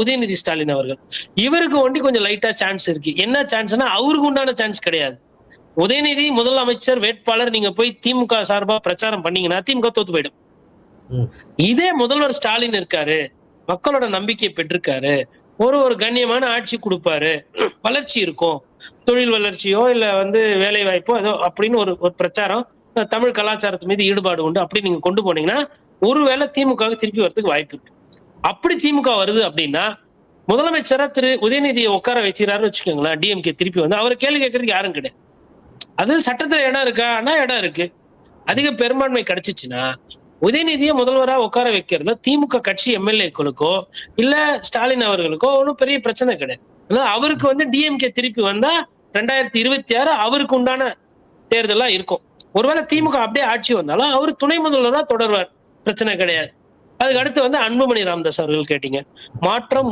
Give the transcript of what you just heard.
உதயநிதி ஸ்டாலின் அவர்கள். இவருக்கு ஒண்டி கொஞ்சம் லைட்டா சான்ஸ் இருக்கு. என்ன சான்ஸ்னா அவருக்கு உண்டான சான்ஸ் கிடையாது. உதயநிதி முதலமைச்சர் வேட்பாளர் நீங்க போய் திமுக சார்பா பிரச்சாரம் பண்ணீங்கன்னா திமுக தோத்து போயிடும். இதே முதல்வர் ஸ்டாலின் இருக்காரு. மக்களோட நம்பிக்கையை பெற்றிருக்காரு. ஒரு ஒரு கண்ணியமான ஆட்சி கொடுப்பாரு. வளர்ச்சி இருக்கும். தொழில் வளர்ச்சியோ இல்ல வந்து வேலை வாய்ப்போ ஏதோ அப்படின்னு ஒரு ஒரு பிரச்சாரம் தமிழ் கலாச்சாரத்து மீது ஈடுபாடு உண்டு. அப்படி நீங்க கொண்டு போனீங்கன்னா ஒருவேளை திமுக திருப்பி வரதுக்கு வாய்ப்பு இருக்கு. அப்படி திமுக வருது அப்படின்னா முதலமைச்சரா திரு உதயநிதியை உட்கார வச்சுக்கிறாருன்னு வச்சுக்கோங்களேன் டிஎம்கே திருப்பி வந்து அவரை கேள்வி கேட்கறதுக்கு யாரும் கிடையாது. அது சட்டத்துல இடம் இருக்கா? ஆனா இடம் இருக்கு. அதிக பெரும்பான்மை கிடைச்சிச்சுன்னா உதயநிதியை முதல்வரா உட்கார வைக்கிறதுல திமுக கட்சி எம்எல்ஏக்களுக்கோ இல்ல ஸ்டாலின் அவர்களுக்கோ ஒன்றும் பெரிய பிரச்சனை கிடையாது. ஆனா அவருக்கு வந்து டிஎம்கே திருப்பி வந்தா ரெண்டாயிரத்தி இருபத்தி ஆறு அவருக்கு உண்டான தேர்தலா இருக்கும். ஒருவேளை திமுக அப்படியே ஆட்சி வந்தாலும் அவர் துணை முதல்வரா தொடர்வார். பிரச்சனை கிடையாது. அதுக்கு அடுத்து வந்து அன்புமணி ராமதாஸ் அவர்கள் கேட்டீங்க. மாற்றம்